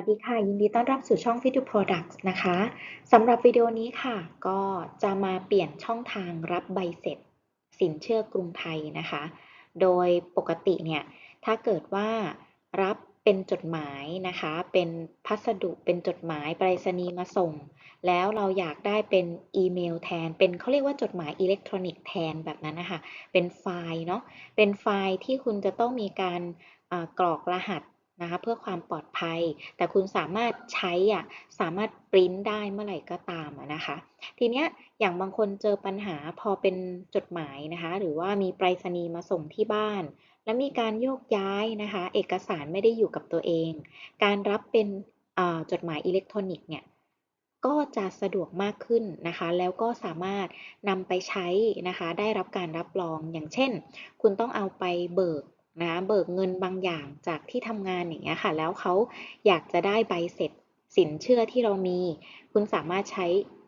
วัสดีค่ะ ยินดีต้อนรับสู่ช่อง Fit to Products นะคะสำหรับวิดีโอนี้ค่ะ ก็จะมาเปลี่ยนช่องทางรับใบเสร็จ สินเชื่อกรุงไทยนะคะ โดยปกติเนี่ย ถ้าเกิดว่ารับเป็นจดหมายนะคะ เป็นพัสดุเป็นจดหมายไปรษณีย์มาส่ง แล้วเราอยากได้เป็นอีเมลแทน เป็นเขาเรียกว่าจดหมายอิเล็กทรอนิกส์แทนแบบนั้นนะคะ เป็นไฟล์เนาะ เป็นไฟล์ที่คุณจะต้องมีการกรอกรหัส นะคะเพื่อความปลอดภัย แต่คุณสามารถใช้อะสามารถปริ้นได้เมื่อไหร่ก็ตามนะคะ ทีเนี้ยอย่างบางคนเจอปัญหาพอเป็นจดหมายนะคะ หรือว่ามีไปรษณีย์มาส่งที่บ้าน แล้วมีการโยกย้ายนะคะ เอกสารไม่ได้อยู่กับตัวเอง การรับเป็นจดหมายอิเล็กทรอนิกส์เนี่ยก็จะสะดวกมากขึ้นนะคะ แล้วก็สามารถนำไปใช้นะคะ ได้รับการรับรองอย่างเช่น คุณต้องเอาไปเบิก นะเบิกเงินบางอย่างจากที่ทำงานอย่างเงี้ยค่ะ แล้วเขาอยากจะได้ใบเสร็จสินเชื่อที่เรามี คุณสามารถใช้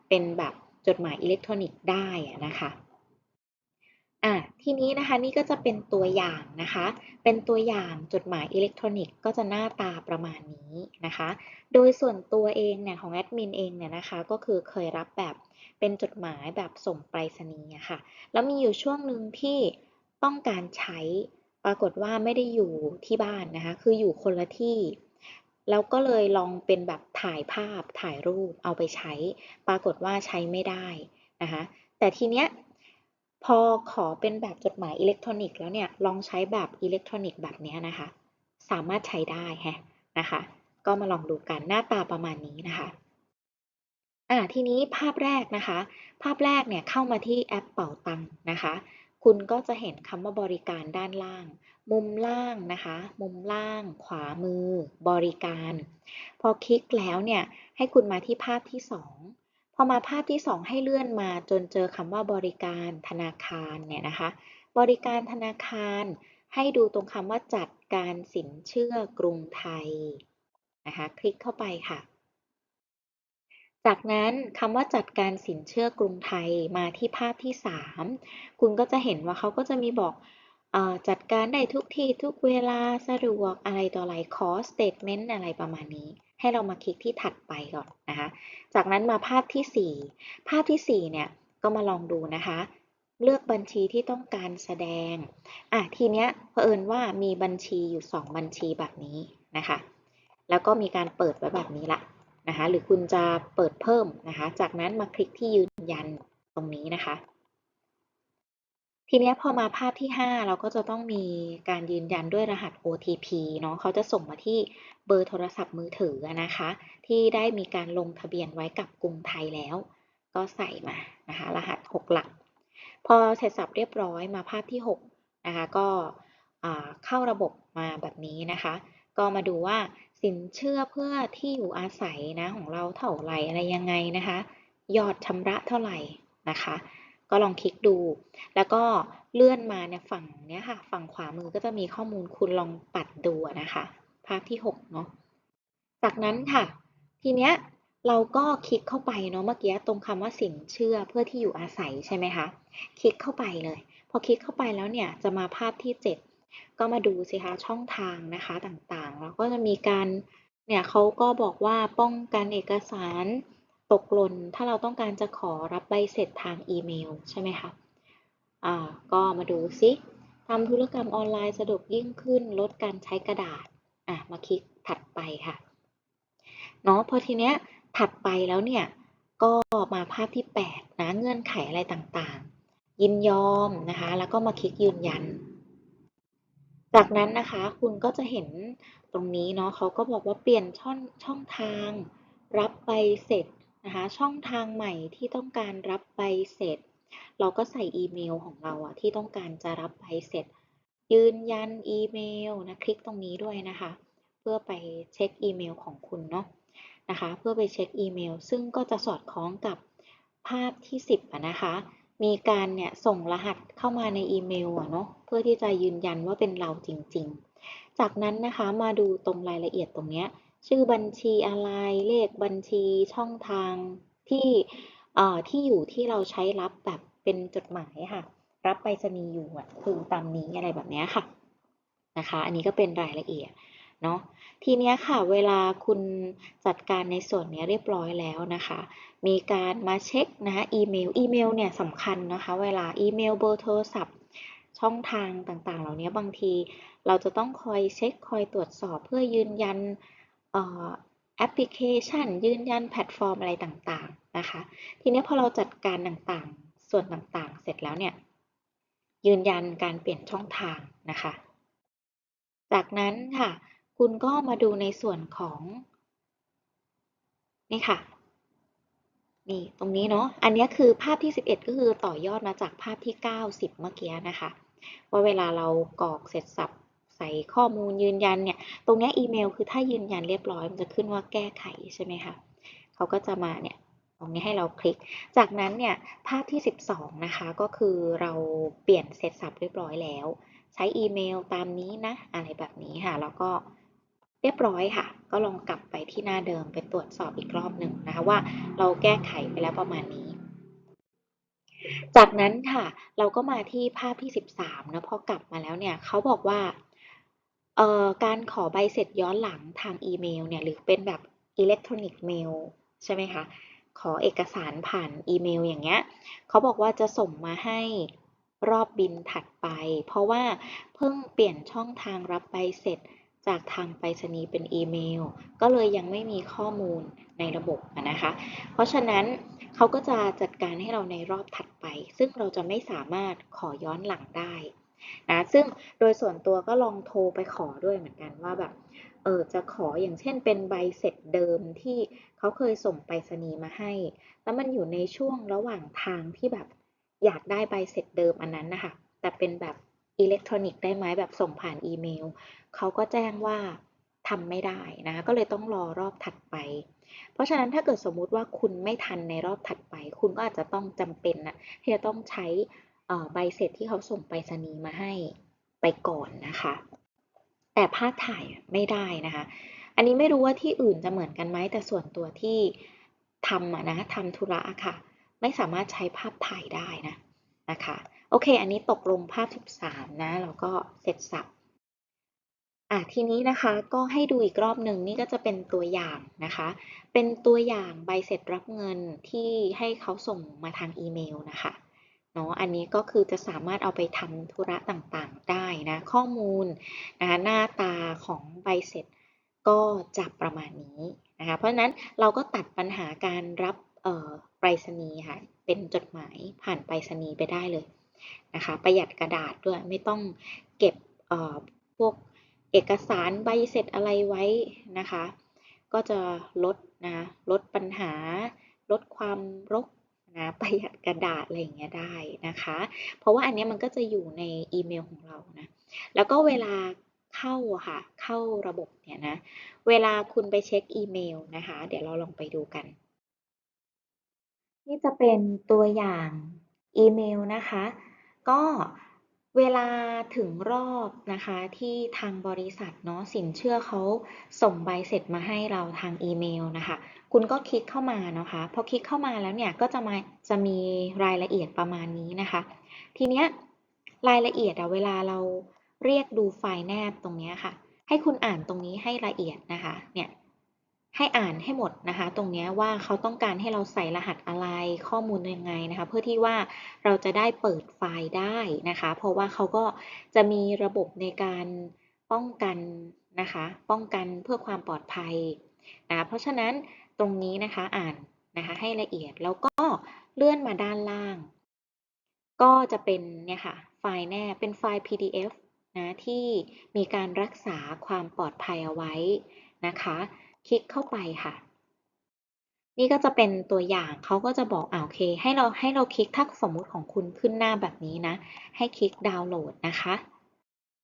เป็นแบบจดหมายอิเล็กทรอนิกส์ได้นะคะอะทีนี้นะคะนี่ก็จะเป็นตัวอย่างนะคะ เป็นตัวอย่างจดหมายอิเล็กทรอนิกส์ก็จะหน้าตาประมาณนี้นะคะ โดยส่วนตัวเองเนี่ยของแอดมินเองเนี่ยนะคะ ก็คือเคยรับแบบเป็นจดหมายแบบส่งไปรษณีย์ค่ะ แล้วมีอยู่ช่วงหนึ่งที่ต้องการใช้ ปรากฏว่าไม่ได้อยู่ที่บ้านนะคะ คืออยู่คนละที่ แล้วก็เลยลองเป็นแบบถ่ายภาพถ่ายรูปเอาไปใช้ ปรากฏว่าใช้ไม่ได้นะคะ แต่ทีเนี้ยพอขอเป็นแบบจดหมายอิเล็กทรอนิกส์แล้วเนี่ย ลองใช้แบบอิเล็กทรอนิกส์แบบนี้นะคะ สามารถใช้ได้ฮะนะคะ ก็มาลองดูกันหน้าตาประมาณนี้นะคะอ่าทีนี้ภาพแรกนะคะ ภาพแรกเนี่ยเข้ามาที่แอปเป๋าตังนะคะ คุณก็จะเห็นคำว่าบริการด้านล่าง มุมล่างนะคะ มุมล่าง ขวามือ บริการ พอคลิกแล้วเนี่ยให้คุณมาที่ภาพที่ 2 พอมาภาพที่ 2 ให้เลื่อนมาจนเจอคำว่าบริการธนาคารเนี่ยนะคะ บริการธนาคาร ให้ดูตรงคำว่าจัดการสินเชื่อกรุงไทยนะคะ คลิกเข้าไปค่ะ จากนั้นคำว่าจัดการสินเชื่อกรุงไทยมาที่ภาพที่ 3 คุณก็จะเห็นว่าเขาก็จะมีบอกอจัดการได้ทุกที่ทุกเวลาสะดวกอะไรต่ออะไรขอสเตทเมนต์อะไรประมาณนี้ ให้เรามาคลิกที่ถัดไปก่อนนะคะ จากนั้นมาภาพที่ 4 ภาพที่ 4 เนี่ยก็มาลองดูนะคะ เลือกบัญชีที่ต้องการแสดงอะทีเนี้ยเผอิญว่ามีบัญชีอยู่ 2 บัญชีแบบนี้นะคะ แล้วก็มีการเปิดไว้แบบนี้ละ นะคะหรือคุณจะเปิดเพิ่มนะคะ จากนั้นมาคลิกที่ยืนยันตรงนี้นะคะ ทีนี้พอมาภาพที่ 5 เราก็จะต้องมีการยืนยันด้วยรหัส OTP เนาะเขาจะส่งมาที่เบอร์โทรศัพท์มือถือนะคะ ที่ได้มีการลงทะเบียนไว้กับกรุงไทยแล้ว ก็ใส่มานะคะ รหัส 6 หลัก พอเสร็จสับเรียบร้อยมาภาพที่ 6 นะคะ ก็เข้าระบบมาแบบนี้นะคะ ก็มาดูว่า สินเชื่อเพื่อที่อยู่อาศัยนะของเราเท่าไหร่อะไรยังไงนะคะ ยอดชำระเท่าไหร่นะคะ ก็ลองคลิกดู แล้วก็เลื่อนมาเนี่ยฝั่งเนี้ยค่ะ ฝั่งขวามือก็จะมีข้อมูลคุณลองปัดดูนะคะ ภาพที่6เนาะจากนั้นค่ะ ทีเนี้ยเราก็คลิกเข้าไปเนาะเมื่อกี้ตรงคำว่าสินเชื่อเพื่อที่อยู่อาศัยใช่ไหมคะ คลิกเข้าไปเลย พอคลิกเข้าไปแล้วเนี่ยจะมาภาพที่ 7 ก็มาดูสิคะช่องทางนะคะต่างๆ แล้วก็จะมีการเนี่ยเขาก็บอกว่าป้องกันเอกสารตกหล่น ถ้าเราต้องการจะขอรับใบเสร็จทางอีเมลใช่ไหมคะอ่าก็มาดูซิทำธุรกรรมออนไลน์สะดวกยิ่งขึ้นลดการใช้กระดาษอะมาคลิกถัดไปค่ะเนาะพอทีเนี้ยถัดไปแล้วเนี่ยก็มาภาพที่ 8 นะเงื่อนไขอะไรต่างๆ ยินยอมนะคะ แล้วก็มาคลิกยืนยัน จากนั้นนะคะคุณก็จะเห็นตรงนี้เนาะเขาก็บอกว่าเปลี่ยนช่องช่องทาง รับใบเสร็จนะคะช่องทางใหม่ที่ต้องการรับใบเสร็จ เราก็ใส่อีเมลของเราอะที่ต้องการจะรับใบเสร็จ ยืนยันอีเมลนะคลิกตรงนี้ด้วยนะคะ เพื่อไปเช็คอีเมลของคุณเนาะนะคะ เพื่อไปเช็คอีเมลซึ่งก็จะสอดคล้องกับภาพที่ 10อะนะคะ มีการเนี่ยส่งรหัสเข้ามาในอีเมลอะเนาะเพื่อที่จะยืนยันว่าเป็นเราจริง ๆ จากนั้นนะคะมาดูตรงรายละเอียดตรงเนี้ยชื่อบัญชีอะไรเลขบัญชีช่องทางที่เอ่อที่อยู่ที่เราใช้รับแบบเป็นจดหมายค่ะ รับไปรษณีย์อยู่อะคือตามนี้อะไรแบบเนี้ยค่ะนะคะ อันนี้ก็เป็นรายละเอียด เนาะทีนี้ค่ะเวลาคุณจัดการในส่วนนี้เรียบร้อยแล้วนะคะ มีการมาเช็คนะคะอีเมลอีเมลเนี่ยสำคัญนะคะ เวลาอีเมลเบอร์โทรศัพท์ช่องทางต่างๆ เหล่านี้บางที เราจะต้องคอยเช็คคอยตรวจสอบเพื่อยืนยันแอปพลิเคชัน ยืนยันแพลตฟอร์มอะไรต่างๆนะคะ ทีนี้พอเราจัดการต่างๆ ส่วนต่างๆ เสร็จแล้วเนี่ยยืนยันการเปลี่ยนช่องทางนะคะ จากนั้นค่ะ คุณก็มาดูในส่วนของ นี่ค่ะ นี่ตรงนี้เนาะ อันนี้คือภาพที่ 11 ก็คือต่อยอดมาจากภาพที่ 90 เมื่อกี้นะคะ ว่าเวลาเรากรอกเสร็จสับใส่ข้อมูลยืนยันเนี่ย ตรงนี้อีเมลคือถ้ายืนยันเรียบร้อย มันจะขึ้นว่าแก้ไขใช่ไหมคะ เขาก็จะมาเนี่ยตรงนี้ให้เราคลิก จากนั้นเนี่ยภาพที่ 12 นะคะ ก็คือเราเปลี่ยนเสร็จสับเรียบร้อยแล้ว ใช้อีเมลตามนี้นะ อะไรแบบนี้ค่ะ แล้วก็ เรียบร้อยค่ะ ก็ลองกลับไปที่หน้าเดิมไปตรวจสอบอีกรอบหนึ่งนะคะว่าเราแก้ไขไปแล้วประมาณนี้ จากนั้นค่ะ เราก็มาที่ภาพที่ 13นะพอกลับมาแล้วเนี่ยเขาบอกว่าเอ่อการขอใบเสร็จย้อนหลังทางอีเมลเนี่ยหรือเป็นแบบอิเล็กทรอนิกส์เมลใช่ไหมคะ ขอเอกสารผ่านอีเมลอย่างเงี้ยเขาบอกว่าจะส่งมาให้รอบบินถัดไป เพราะว่าเพิ่งเปลี่ยนช่องทางรับใบเสร็จ จากทางไปรษณีย์เป็นอีเมล ก็เลยยังไม่มีข้อมูลในระบบนะคะ เพราะฉะนั้นเขาก็จะจัดการให้เราในรอบถัดไป ซึ่งเราจะไม่สามารถขอย้อนหลังได้นะ ซึ่งโดยส่วนตัวก็ลองโทรไปขอด้วยเหมือนกันว่าแบบ เออจะขออย่างเช่นเป็นใบเสร็จเดิมที่เขาเคยส่งไปรษณีย์มาให้ แล้วมันอยู่ในช่วงระหว่างทางที่แบบอยากได้ใบเสร็จเดิมอันนั้นนะคะ แต่เป็นแบบ อิเล็กทรอนิกส์ได้ไหมแบบส่งผ่านอีเมล เขาก็แจ้งว่าทำไม่ได้นะ ก็เลยต้องรอรอบถัดไป เพราะฉะนั้นถ้าเกิดสมมุติว่าคุณไม่ทันในรอบถัดไป คุณก็อาจจะต้องจำเป็นนะที่จะต้องใช้ใบเสร็จที่เขาส่งไปรษณีย์มาให้ไปก่อนนะคะ แต่ภาพถ่ายไม่ได้นะคะ อันนี้ไม่รู้ว่าที่อื่นจะเหมือนกันไหมแต่ส่วนตัวที่ทำนะทำธุระค่ะ ไม่สามารถใช้ภาพถ่ายได้นะนะคะ โอเค อันนี้ตกลงภาพ13นะแล้วก็เสร็จสับอะทีนี้นะคะก็ให้ดูอีกรอบหนึ่งนี่ก็จะเป็นตัวอย่างนะคะ เป็นตัวอย่างใบเสร็จรับเงินที่ให้เขาส่งมาทางอีเมลนะคะเนาะอันนี้ก็คือจะสามารถเอาไปทำธุระต่างๆได้นะ ข้อมูลนะคะหน้าตาของใบเสร็จก็จะประมาณนี้นะคะ เพราะฉะนั้นเราก็ตัดปัญหาการรับไปรษณีย์ค่ะเป็นจดหมายผ่านไปรษณีย์ไปได้เลย นะคะ ประหยัดกระดาษด้วยไม่ต้องเก็บพวกเอกสารใบเสร็จอะไรไว้นะคะ ก็จะลดนะลดปัญหา ลดความรกนะประหยัดกระดาษอะไรอย่างเงี้ยได้นะคะ เพราะว่าอันนี้มันก็จะอยู่ในอีเมลของเรานะแล้วก็เวลาเข้าค่ะ เข้าระบบเนี่ยนะ เวลาคุณไปเช็คอีเมลนะคะ เดี๋ยวเราลองไปดูกัน นี่จะเป็นตัวอย่างอีเมลนะคะ ก็เวลาถึงรอบนะคะที่ทางบริษัทเนาะสินเชื่อเขาส่งใบเสร็จมาให้เราทางอีเมลนะคะ คุณก็คลิกเข้ามานะคะพอคลิกเข้ามาแล้วเนี่ยก็จะมาจะมีรายละเอียดประมาณนี้นะคะ ทีเนี้ยรายละเอียดอะเวลาเราเรียกดูไฟล์แนบตรงนี้ค่ะ ให้คุณอ่านตรงนี้ให้ละเอียดนะคะเนี่ย ให้อ่านให้หมดนะคะ ตรงนี้ว่าเขาต้องการให้เราใส่รหัสอะไรข้อมูลยังไงนะคะ เพื่อที่ว่าเราจะได้เปิดไฟล์ได้นะคะ เพราะว่าเขาก็จะมีระบบในการป้องกันนะคะ ป้องกันเพื่อความปลอดภัยนะเพราะฉะนั้นตรงนี้นะคะอ่านนะคะให้ละเอียดแล้วก็เลื่อนมาด้านล่าง ก็จะเป็นเนี่ยค่ะไฟล์แนบเป็นไฟล์ PDF นะที่มีการรักษาความปลอดภัยเอาไว้นะคะ คลิกเข้าไปค่ะ นี่ก็จะเป็นตัวอย่างเขาก็จะบอกอ่าโอเค ให้เราให้เราคลิกถ้าสมมุติของคุณขึ้นหน้าแบบนี้นะ ให้คลิกดาวน์โหลดนะคะ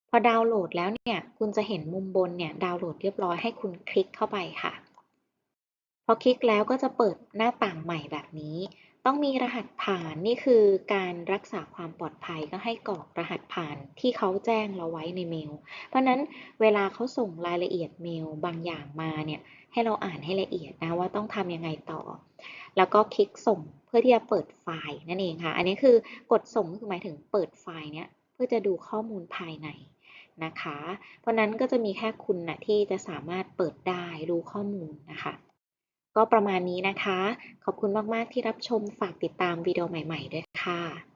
พอดาวน์โหลดแล้วเนี่ยคุณจะเห็นมุมบนเนี่ยดาวน์โหลดเรียบร้อยให้คุณคลิกเข้าไปค่ะ พอคลิกแล้วก็จะเปิดหน้าต่างใหม่แบบนี้ ต้องมีรหัสผ่านนี่คือการรักษาความปลอดภัยก็ให้กรอกรหัสผ่านที่เขาแจ้งเราไว้ในเมล เพราะนั้นเวลาเขาส่งรายละเอียดเมลบางอย่างมาเนี่ยให้เราอ่านให้ละเอียดนะว่าต้องทำยังไงต่อ แล้วก็คลิกส่งเพื่อที่จะเปิดไฟล์นั่นเองค่ะ อันนี้คือกดส่งก็คือหมายถึงเปิดไฟล์เนี้ยเพื่อจะดูข้อมูลภายในนะคะ เพราะนั้นก็จะมีแค่คุณนะที่จะสามารถเปิดได้รู้ข้อมูลนะคะ ก็ประมาณนี้นะคะ ขอบคุณมาก ๆ ที่รับชมฝากติดตามวิดีโอใหม่ ๆ ด้วยค่ะ